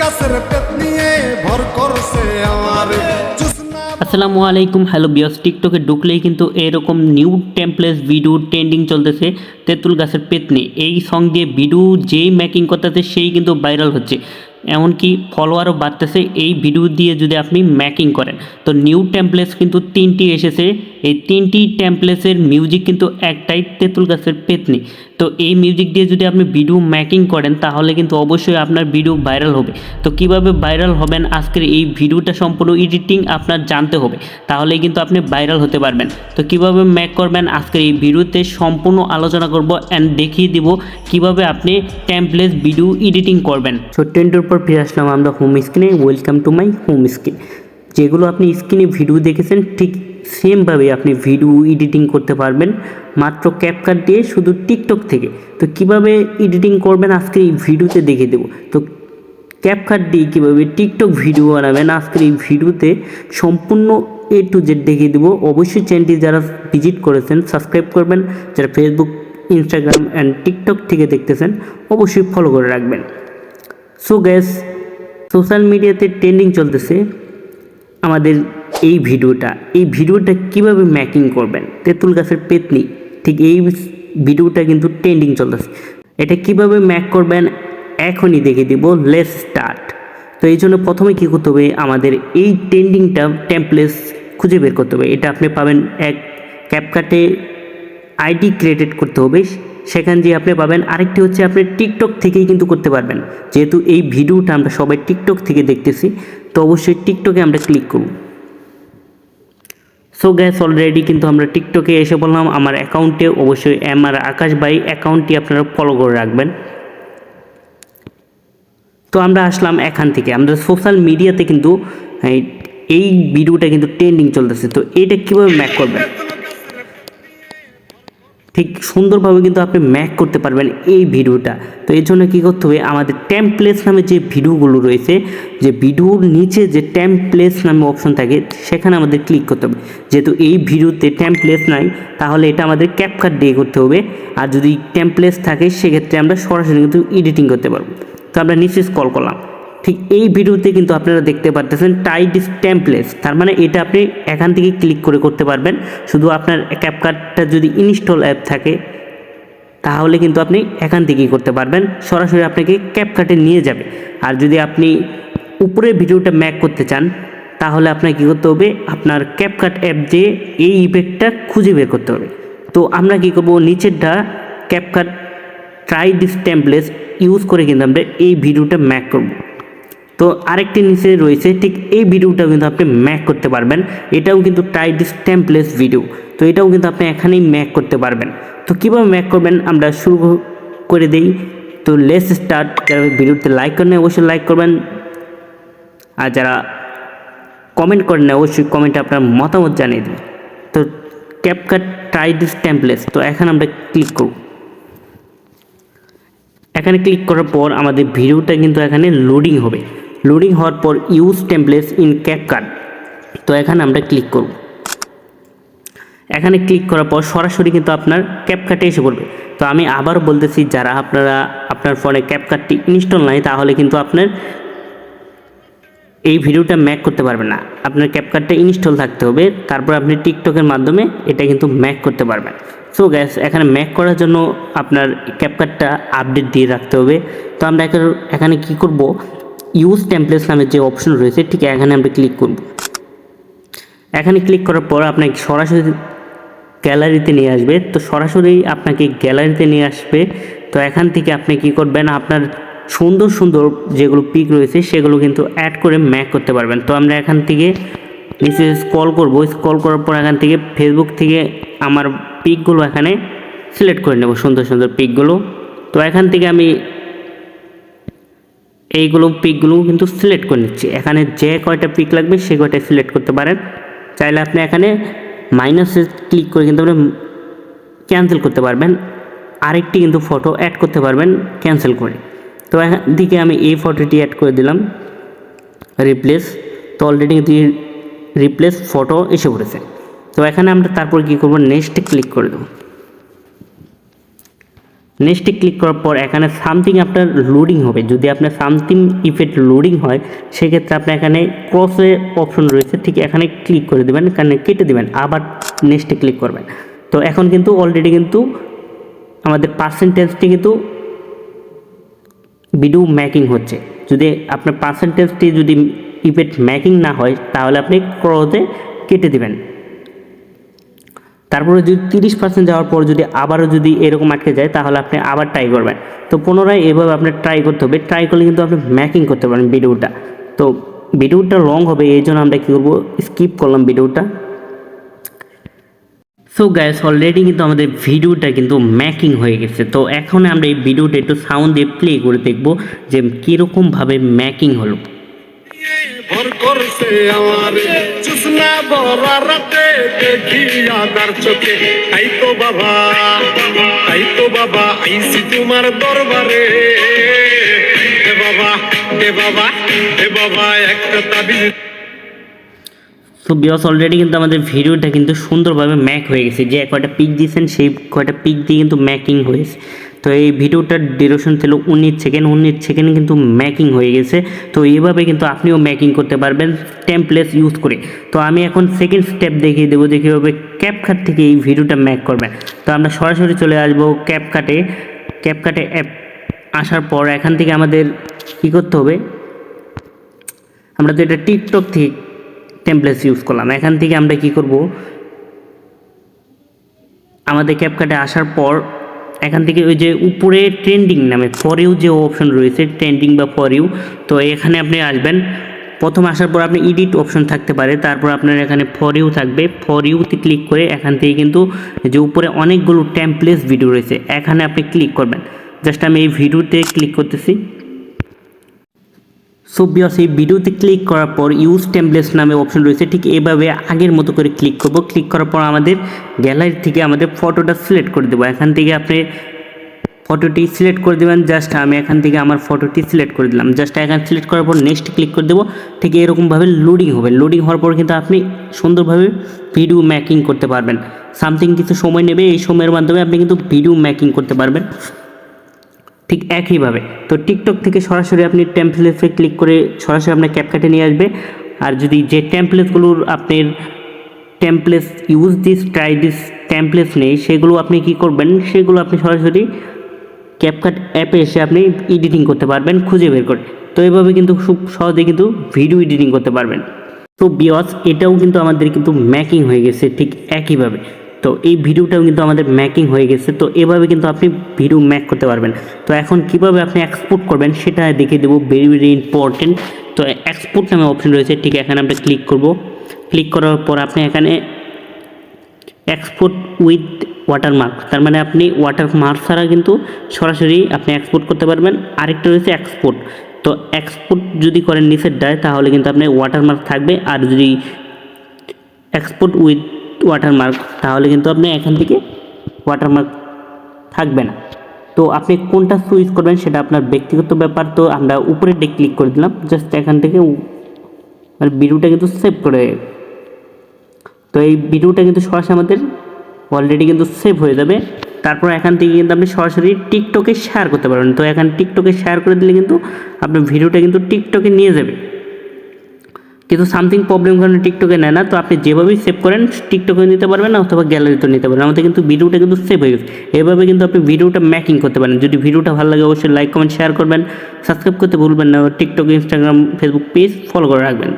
গাছের নিয়ে ভর করছে আমার। আসসালামু আলাইকুম, হ্যালো বিয়স টিকটকে ঢুকলেই কিন্তু এরকম নিউ টেমপ্লেস ভিডিও ট্রেন্ডিং চলতেছে তেঁতুল গাছের পেতনি এই সং দিয়ে ভিডিও যেই মেকিং করতেছে সেই কিন্তু ভাইরাল হচ্ছে। এমনকি ফলোয়ারও বাড়তেছে। এই ভিডিও দিয়ে যদি আপনি ম্যাকিং করেন, তো নিউ টেমপ্লেস কিন্তু তিনটি এসেছে। এই তিনটি টেমপ্লেসের মিউজিক কিন্তু একটাই তেঁতুল গাছের পেতনি। তো এই মিউজিক দিয়ে যদি আপনি ভিডিও ম্যাকিং করেন, তাহলে কিন্তু অবশ্যই আপনার ভিডিও ভাইরাল হবে। তো কীভাবে ভাইরাল হবেন? আজকের এই ভিডিওটা সম্পূর্ণ এডিটিং আপনার জানতে হবে। তাহলে কিন্তু আপনি ভাইরাল হতে পারবেন। তো কীভাবে ম্যাক করবেন? আজকের এই ভিডিওতে সম্পূর্ণ আলোচনা করব অ্যান্ড দেখিয়ে দিব কীভাবে আপনি টেমপ্লেস ভিডিও এডিটিং করবেন। সো ইন্টোর পর ফিরে আসলাম আমরা হোম স্ক্রিনে welcome to my home screen যেগুলো আপনি স্ক্রিনে ভিডিও দেখেছেন, ঠিক সেমভাবে আপনি ভিডিও এডিটিং করতে পারবেন। মাত্র ক্যাপকাট দিয়ে শুধু টিকটক থেকে। তো কীভাবে এডিটিং করবেন আজকে এই ভিডিওতে দেখিয়ে দেবো। তো ক্যাপকাট দিয়ে কীভাবে টিকটক ভিডিও বানাবেন আজকের এই ভিডিওতে সম্পূর্ণ এ টু জেড দেখিয়ে দেবো। অবশ্যই চ্যানেলটি যারা ভিজিট করেছেন সাবস্ক্রাইব করবেন। যারা ফেসবুক ইনস্টাগ্রাম অ্যান্ড টিকটক থেকে দেখতেছেন, অবশ্যই ফলো করে রাখবেন। সো গ্যাস সোশ্যাল মিডিয়াতে ট্রেন্ডিং চলতেছে। আমাদের এই ভিডিওটা এই ভিডিওটা কীভাবে ম্যাকিং করবেন? তেঁতুল গাছের পেতনি, ঠিক এই ভিডিওটা কিন্তু ট্রেন্ডিং চলতেছে। এটা কীভাবে ম্যাক করবেন? এখনই দেখে দিব লেস স্টার্ট তো এই জন্য প্রথমে কী করতে হবে? আমাদের এই ট্রেন্ডিংটা টেমপ্লেস খুঁজে বের করতে হবে। এটা আপনি পাবেন এক ক্যাপকাটে আইডি ক্রিয়েটেড করতে হবে। সেখান দিয়ে আপনি পাবেন আরেকটি হচ্ছে আপনি টিকটক থেকেই কিন্তু করতে পারবেন। যেহেতু এই ভিডিওটা আমরা সবাই টিকটক থেকে দেখতেছি, তো অবশ্যই টিকটকে আমরা ক্লিক করব। সো গ্যাস অলরেডি কিন্তু আমরা টিকটকে এসে বললাম, আমার অ্যাকাউন্টে অবশ্যই এম আর আকাশ ভাই অ্যাকাউন্টটি আপনারা ফলো করে রাখবেন। তো আমরা আসলাম এখান থেকে। আমাদের সোশ্যাল মিডিয়াতে কিন্তু, এই- ভিডিওটা কিন্তু ট্রেন্ডিং চলতেছে। তো এটা কীভাবে ম্যাক করবেন? ঠিক সুন্দরভাবে কিন্তু আপনি ম্যাক করতে পারবেন এই ভিডিওটা। তো এই জন্য কী করতে হবে, আমাদের টেমপ্লেস নামে যে ভিডিওগুলো রয়েছে, যে ভিডিওর নিচে যে টেমপ্লেস নামে অপশন থাকে, সেখানে আমাদের ক্লিক করতে হবে। যেহেতু এই ভিডিওতে টেমপ্লেস নাই, তাহলে এটা আমাদের ক্যাপকাট দিয়ে করতে হবে। আর যদি টেমপ্লেস থাকে, সেক্ষেত্রে আমরা সরাসরি কিন্তু এডিটিং করতে পারব। তো আমরা নিচে কল করলাম। ঠিক এই ভিডিওতে কিন্তু আপনারা দেখতে পারতেছেন টাইট টেমপ্লেস তার মানে এটা আপনি এখান থেকে ক্লিক করে করতে পারবেন। শুধু আপনার ক্যাপকার্টটা যদি ইনস্টল অ্যাপ থাকে, তাহলে কিন্তু আপনি এখান থেকেই করতে পারবেন। সরাসরি আপনাকে ক্যাপকার্টে নিয়ে যাবে। আর যদি আপনি উপরের ভিডিওটা ম্যাক করতে চান, তাহলে আপনাকে কী করতে হবে? আপনার ক্যাপকাট অ্যাপ দিয়ে এই ইফেক্টটা খুঁজে বের করতে হবে। তো আমরা কী করব? নিচেরটা ক্যাপকাট ট্রাই টেমপ্লেস ইউজ করে কিন্তু আমরা এই ভিডিওটা ম্যাক করব। তো আরেকটি নিচে রয়েছে, ঠিক এই ভিডিওটাও কিন্তু আপনি ম্যাক করতে পারবেন। এটাও কিন্তু টাই দিস টেমপ্লেস ভিডিও তো এটাও কিন্তু আপনি এখানেই ম্যাক করতে পারবেন। তো কীভাবে ম্যাক করবেন আমরা শুরু করে দিই। তো লেস স্টার্ট যারা ভিডিওতে লাইক করেন অবশ্যই লাইক করবেন। আর যারা কমেন্ট করেন না অবশ্যই কমেন্টে আপনার মতামত জানিয়ে দিন তো ক্যাপকাট ট্রাই দিস টেমপ্লেস তো এখন আমরা ক্লিক করব। এখানে ক্লিক করার পর আমাদের ভিডিওটা কিন্তু এখানে লোডিং হবে। লোডিং হওয়ার পর ইউজ টেমপ্লেস ইন ক্যাপকাট তো এখানে আমরা ক্লিক করব। এখানে ক্লিক করার পর সরাসরি কিন্তু আপনার ক্যাপকাটে এসে পড়বে। তো আমি আবার বলতেছি, যারা আপনারা আপনার ফোনে ক্যাপকাটটি ইনস্টল নাই, তাহলে কিন্তু আপনার এই ভিডিওটা ম্যাক করতে পারবেন না। আপনার ক্যাপকাটটা ইনস্টল থাকতে হবে, তারপর আপনি টিকটকের মাধ্যমে এটা কিন্তু ম্যাক করতে পারবেন। সো গ্যাস এখানে ম্যাক করার জন্য আপনার ক্যাপকাটটা আপডেট দিয়ে রাখতে হবে। তো আমরা এখানে কি করব? ইউজ টেমপ্লেস নামের যে অপশন রয়েছে, ঠিক এখানে আমরা ক্লিক করব। এখানে ক্লিক করার পর আপনাকে সরাসরি গ্যালারিতে নিয়ে আসবে। তো সরাসরি আপনাকে গ্যালারিতে নিয়ে আসবে। তো এখান থেকে আপনি কি করবেন? আপনার সুন্দর সুন্দর যেগুলো পিক রয়েছে, সেগুলো কিন্তু অ্যাড করে ম্যাক করতে পারবেন। তো আমরা এখান থেকে নিচে স্কল করব। স্কল করার পর এখান থেকে ফেসবুক থেকে আমার পিকগুলো এখানে সিলেক্ট করে নেব, সুন্দর সুন্দর পিকগুলো তো এখান থেকে আমি এইগুলো পিকগুলো কিন্তু সিলেক্ট করে নিচ্ছি। এখানে যে কয়টা পিক লাগবে সে কয়টা সিলেক্ট করতে পারেন। চাইলে আপনি এখানে মাইনাসে ক্লিক করে কিন্তু আপনি ক্যান্সেল করতে পারবেন। আরেকটি কিন্তু ফটো অ্যাড করতে পারবেন ক্যান্সেল করে। তো এখান থেকে আমি এই ফটোটি অ্যাড করে দিলাম। রিপ্লেস তো অলরেডি কিন্তু রিপ্লেস ফটো এসে পড়েছে। তো এখানে আমরা তারপর কী করব? নেক্সটে ক্লিক করে দেবো। নেক্সটে ক্লিক করার পর এখানে সামথিং আপনার লোডিং হবে। যদি আপনার সামথিং ইফেক্ট লোডিং হয়, সেক্ষেত্রে আপনার এখানে ক্রসে অপশন রয়েছে। ঠিক এখানে ক্লিক করে দেবেন, এখানে কেটে দেবেন, আবার নেক্সটে ক্লিক করবেন। তো এখন কিন্তু অলরেডি কিন্তু আমাদের পার্সেন্টেজটি কিন্তু ভিডিও ম্যাকিং হচ্ছে। যদি আপনার পার্সেন্টেজটি যদি ইফেক্ট ম্যাকিং না হয়, তাহলে আপনি ক্রসে কেটে দেবেন। তারপরে যদি তিরিশ পার্সেন্ট যাওয়ার পর যদি আবারও যদি এরকম আটকে যায়, তাহলে আপনি আবার ট্রাই করবেন। তো পুনরায় এভাবে আপনার ট্রাই করতে হবে। ট্রাই করলে কিন্তু আপনি ম্যাকিং করতে পারেন ভিডিওটা তো ভিডিওটা রং হবে, এই জন্য আমরা কী করব? স্কিপ করলাম ভিডিওটা সো গ্যাস অলরেডি কিন্তু আমাদের ভিডিওটা কিন্তু ম্যাকিং হয়ে গেছে। তো এখন আমরা এই ভিডিওটা একটু সাউন্ড দিয়ে প্লে করে দেখব যে কীরকমভাবে ম্যাকিং হলো। ভর তো বাবা অলরেডি কিন্তু আমাদের ভিডিওটা কিন্তু সুন্দরভাবে ম্যাক হয়ে গেছে। যে কয়টা পিক দিয়েছেন, সেই কয়টা পিক দিয়ে কিন্তু ম্যাকিং হয়েছে। তো এই ভিডিওটার ডিউরেশন ছিল উনিশ সেকেন্ড উনিশ সেকেন্ড কিন্তু ম্যাকিং হয়ে গেছে। তো এইভাবে কিন্তু আপনিও ম্যাকিং করতে পারবেন টেমপ্লেস ইউজ করে। তো আমি এখন সেকেন্ড স্টেপ দেখিয়ে দেবো যে কীভাবে ক্যাপকাট থেকে এই ভিডিওটা ম্যাক করবেন তো আমরা সরাসরি চলে আসব ক্যাপকাটে ক্যাপকাটে অ্যাপ আসার পর এখান থেকে আমাদের কী করতে হবে? আমরা তো এটা টিকটক থেকে টেমপ্লেটস ইউজ করলাম। এখান থেকে আমরা কি করব? আমাদের ক্যাপকাটে আসার পর এখান থেকে ওই যে উপরে ট্রেন্ডিং নামে ফর ইউ যে অপশন রয়েছে ট্রেন্ডিং বা ফর ইউ তো এখানে আপনি আসবেন। প্রথম আসার পর আপনি ইডিট অপশন থাকতে পারে, তারপর আপনার এখানে ফর ইউ থাকবে। ফর ইউতে ক্লিক করে এখান থেকে কিন্তু যে উপরে অনেকগুলো ট্যাম্পলেস ভিডিও রয়েছে, এখানে আপনি ক্লিক করবেন। জাস্ট আমি এই ভিডিওতে ক্লিক করতেছি। সো বিয়স এই ভিডিওতে ক্লিক করার পর ইউজ টেমপ্লেস নামে অপশন রয়েছে। ঠিক এভাবে আগের মতো করে ক্লিক করব। ক্লিক করার পর আমাদের গ্যালারি থেকে আমাদের ফটোটা সিলেক্ট করে দেবো। এখান থেকে আপনি ফটোটি সিলেক্ট করে দেবেন। জাস্ট আমি এখান থেকে আমার ফটোটি সিলেক্ট করে দিলাম। জাস্ট এখানে সিলেক্ট করার পর নেক্সট ক্লিক করে দেবো। ঠিক এরকমভাবে লোডিং হবে। লোডিং হওয়ার পর কিন্তু আপনি সুন্দরভাবে ভিডিও ম্যাকিং করতে পারবেন। সামথিং কিছু সময় নেবে। এই সময়ের মাধ্যমে আপনি কিন্তু ভিডিও ম্যাকিং করতে পারবেন। ঠিক একইভাবে। তো টিকটক থেকে সরাসরি আপনি টেমপ্লেটসে ক্লিক করে সরাসরি আপনার ক্যাপকাটে নিয়ে আসবে। আর যদি যে টেমপ্লেটসগুলোর আপনার templates use this try this templates নেই, সেগুলো আপনি কি করবেন? সেগুলো আপনি সরাসরি ক্যাপকাট অ্যাপে এসে আপনি এডিটিং করতে পারবেন, খুঁজে বের করে। তো এইভাবে কিন্তু খুব সহজে কিন্তু ভিডিও এডিটিং করতে পারবেন। তো বিয়স এটাও কিন্তু আমাদের কিন্তু ম্যাকিং হয়ে গেছে ঠিক একইভাবে। তো এই ভিডিওটাও কিন্তু আমাদের ম্যাকিং হয়ে গেছে। তো এভাবে কিন্তু আপনি ভিডিও ম্যাক করতে পারবেন। তো এখন কীভাবে আপনি এক্সপোর্ট করবেন সেটা দেখিয়ে দেবো। ভেরি ভেরি ইম্পর্টেন্ট তো এক্সপোর্ট নামে অপশন রয়েছে। ঠিক এখানে আমরা ক্লিক করব। ক্লিক করার পর আপনি এখানে এক্সপোর্ট উইথ ওয়াটারমার্ক তার মানে আপনি ওয়াটারমার্ক ছাড়া কিন্তু সরাসরি আপনি এক্সপোর্ট করতে পারবেন। আরেকটা রয়েছে এক্সপোর্ট তো এক্সপোর্ট যদি করেন নিচের ডায় তাহলে কিন্তু আপনি ওয়াটারমার্ক থাকবে। আর যদি এক্সপোর্ট উইথ ওয়াটারমার্ক তাহলে কিন্তু আপনি এখান থেকে ওয়াটারমার্ক থাকবে না। তো আপনি কোনটা সুইচ করবেন সেটা আপনার ব্যক্তিগত ব্যাপার, তো আমরা উপরে ডে ক্লিক করে দিলাম জাস্ট এখান থেকে মানে ভিডিওটা কিন্তু সেভ করে তো এই ভিডিওটা কিন্তু সরাসরি আমাদের অলরেডি কিন্তু সেভ হয়ে যাবে। তারপর এখান থেকে কিন্তু আপনি সরাসরি টিকটকে শেয়ার করতে পারবেন। তো এখানে টিকটকে শেয়ার করে দিলে কিন্তু আপনার ভিডিওটা কিন্তু টিকটকে নিয়ে যাবে। কিন্তু সামথিং প্রবলেম কারণে টিকটকে নেয় না, তো আপনি যেভাবেই সেভ করেন, টিকটকে নিতে পারবেন না অথবা গ্যালারিতে নিতে পারবেন আমাদের কিন্তু ভিডিওটা কিন্তু সেভ হয়ে গেছে। এভাবে কিন্তু আপনি ভিডিওটা ম্যাকিং করতে পারেন। যদি ভিডিওটা ভালো লাগে, অবশ্যই লাইক কমেন্ট শেয়ার করবেন। সাবস্ক্রাইব করতে ভুলবেন না। TikTok Instagram Facebook page follow করে রাখবেন।